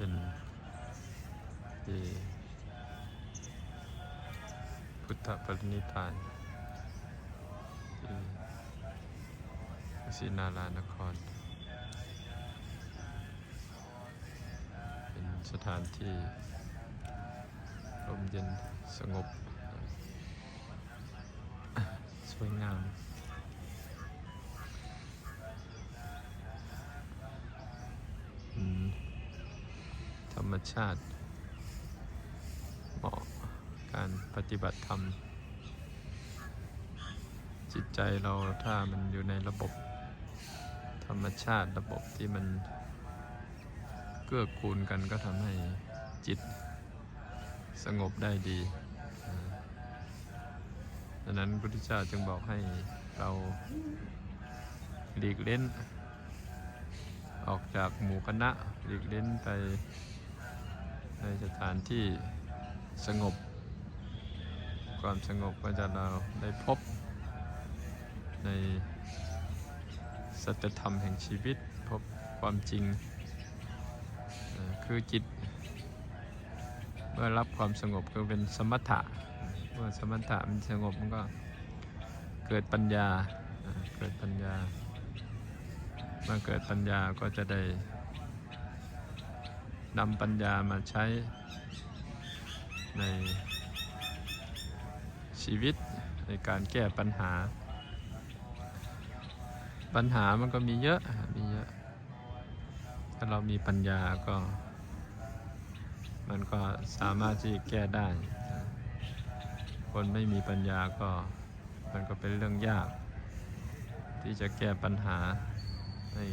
เป็นที่พุทธปรินิพานที่ศรีนารานคร เป็นสถานที่ลมเย็นสงบ สวยงาม รรมชาติ เหมาะการปฏิบัติธรรม จิตใจเราถ้ามันอยู่ในระบบ ธรรมชาติระบบที่มันเกื้อกูลกันก็ทำให้จิตสงบได้ดีดังนั้นพระพุทธเจ้าจึงบอกให้เราหลีกเล่น ออกจากหมู่คณะหลีกเล่นไป ในสถานที่สงบ ความสงบก็จะเราได้พบ ในสัจธรรมแห่งชีวิตพบความจริง คือจิต เมื่อรับความสงบก็เป็นสมถะ เมื่อสมถะมันสงบมันก็เกิดปัญญาเอ่อเกิดปัญญา เมื่อเกิดปัญญาก็จะได้ นำปัญญามาใช้ในชีวิตในการแก้ปัญหา ปัญหามันก็มีเยอะมีเยอะ ถ้าเรามีปัญญาก็ มันก็สามารถที่แก้ได้ คนไม่มีปัญญาก็มันก็เป็นเรื่องยาก ที่จะแก้ปัญหาให้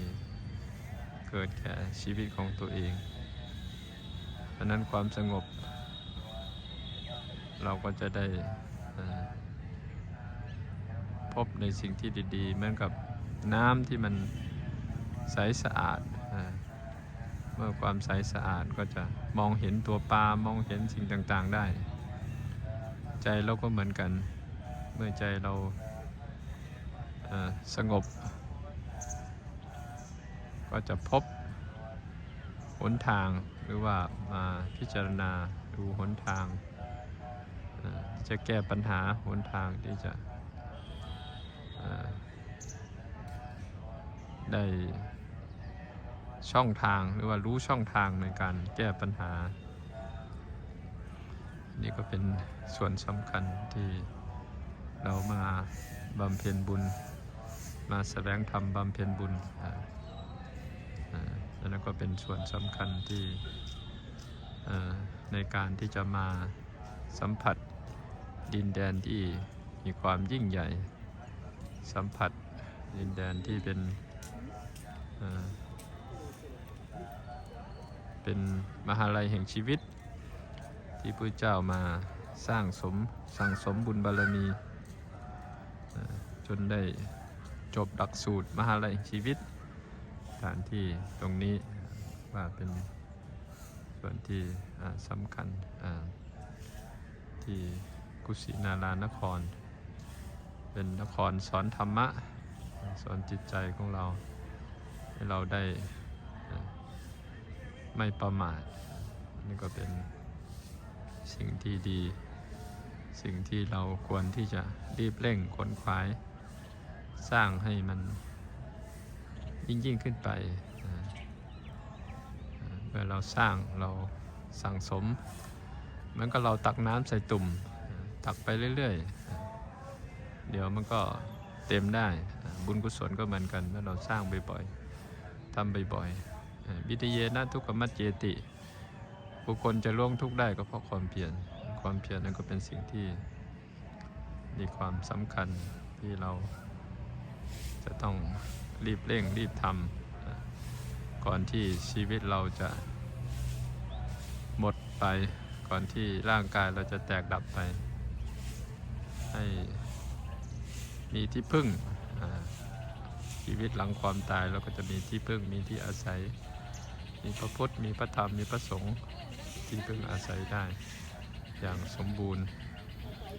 เกิดแก่ชีวิตของตัวเอง เพราะนั้นความสงบ เราก็จะได้พบในสิ่งที่ดี ๆ เหมือนกับน้ำที่มันใสสะอาด เมื่อความใสสะอาดก็จะมองเห็นตัวปลามองเห็นสิ่งต่างๆได้ ใจเราก็เหมือนกัน เมื่อใจเราสงบ ก็จะพบหนทาง หรือว่ามาพิจารณาดูหนทางจะแก้ปัญหาหนทางที่จะได้ช่องทางหรือว่ารู้ช่องทางในการแก้ปัญหา นี่ก็เป็นส่วนสำคัญที่เรามาบำเพ็ญบุญ มาแสวงธรรมบำเพ็ญบุญ อันนั้นก็เป็นส่วนสำคัญที่ในการที่จะมาสัมผัสดินแดนที่มีความยิ่งใหญ่ สัมผัสดินแดนที่เป็นเป็นมหาลัยแห่งชีวิต ที่พระเจ้ามาสร้างสมสั่งสมบุญบารมีจนได้จบหลักสูตรมหาลัยแห่งชีวิต สถานที่ตรงนี้ว่าเป็นส่วนที่สำคัญที่กุสินารานคร เป็นนครสอนธรรมะ สอนจิตใจของเรา ให้เราได้ไม่ประมาทนี่ก็เป็นสิ่งที่ดี สิ่งที่เราควรที่จะรีบเร่งขนขวาย สร้างให้มัน ยิ่งยิ่งขึ้นไปเมื่อเราสร้างเราสั่งสมมือนกับเราตักน้ำใส่ตุ่ม ตักไปเรื่อยๆ เดี๋ยวมันก็เต็มได้บุญกุศลก็เหมือนกันเมื่อเราสร้างบ่อยๆทำบ่อยๆอ่าวิทเยนะทุกขมัจเจติ บุคคลจะล่วงทุกได้ก็เพราะความเพียรความเพียรนั้นก็เป็นสิ่งที่มีความสำคัญที่เราจะต้อง รีบเร่งรีบทำก่อนที่ชีวิตเราจะหมดไปก่อนที่ร่างกายเราจะแตกดับไป ให้มีที่พึ่งชีวิตหลังความตายเราก็จะมีที่พึ่งมีที่อาศัย มีพระพุทธมีพระธรรมมีพระสงฆ์ที่พึ่งอาศัยได้ อย่างสมบูรณ์